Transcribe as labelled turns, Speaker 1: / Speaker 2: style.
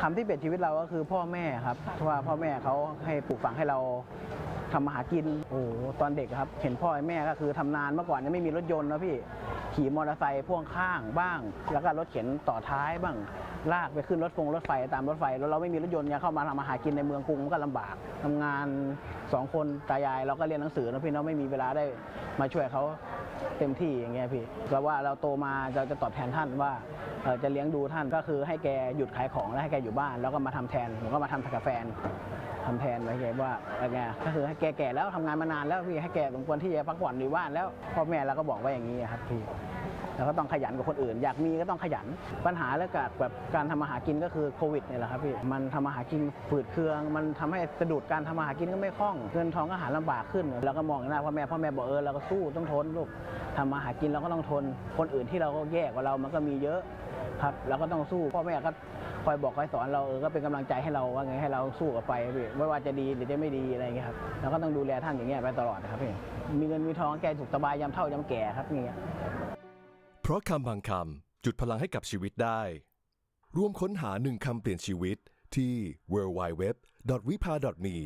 Speaker 1: คำที่เปลี่ยนชีวิตเราก็คือพ่อแม่ครับเพราะว่าพ่อแม่เขาให้ปลูกฝังให้เราทำมาหากินโอ้โหตอนเด็กครับ เห็นพ่อแม่ก็คือทำนานเมื่อก่อนยังไม่มีรถยนต์นะพี่ขี่มอเตอร์ไซค์พ่วงข้างบ้าง แล้วก็รถเข็นต่อท้ายบ้าง ลากไปขึ้นรถฟงรถไฟตามรถไฟ แล้วเราไม่มีรถยนต์เนี่ยเข้ามาทำมาหากินในเมืองกรุงมันก็ลำบากทำงานสองคนตายายเราก็เรียนหนังสือนะพี่เนาะไม่มีเวลาได้มาช่วยเขา เต็มที่อย่างเงี้ยพี่แล้วว่าเราโตมาเราจะตอบแทนท่านว่าจะเลี้ยงดูท่านก็คือให้แกหยุดขายของแล้วให้แกอยู่บ้าน แล้วก็มาทำแทนผมก็มาทำกาแฟนทำแทนไว้แกว่าอะไรเงี้ยก็คือให้แกแก่แล้วทำงานมานานแล้วพี่ให้แกสมควรที่จะพักผ่อนอยู่บ้านแล้วพ่อแม่เราก็บอกว่าอย่างนี้ครับพี่ แล้วก็ต้องขยันกว่าคนอื่น อยากมีก็ต้องขยัน ปัญหาเรื่องการแบบการทำมาหากินก็คือโควิดเนี่ยแหละครับพี่ มันทำมาหากินฝืดเคือง มันทำให้สะดุดการทำมาหากินก็ไม่คล่อง เงินทองก็หาลำบากขึ้น แล้วก็มองหน้าพ่อแม่ พ่อแม่บอกเออเราก็สู้ต้องทนลูกทำมาหากินเราก็ต้องทน คนอื่นที่เราก็แย่กว่าเรา มันก็มีเยอะครับ เราก็ต้องสู้พ่อแม่ก็คอยบอกคอยสอนเราเออก็เป็นกำลังใจให้เราว่าไงให้เราสู้กับไปพี่ไม่ว่าจะดีหรือจะไม่ดีอะไรอย่างเงี้ยครับเราก็ต้องดูแลท่านอย่างเงี้ยไปตลอดนะครับพี่มีเงินมีทองแกสุขสบายยามเฒ่ายามแก่ครับอย่างเงี้ย
Speaker 2: เพราะคำบางคำจุดพลังให้กับชีวิตได้ ร่วมค้นหาหนึ่งคำเปลี่ยนชีวิตที่ w w w w i p a m e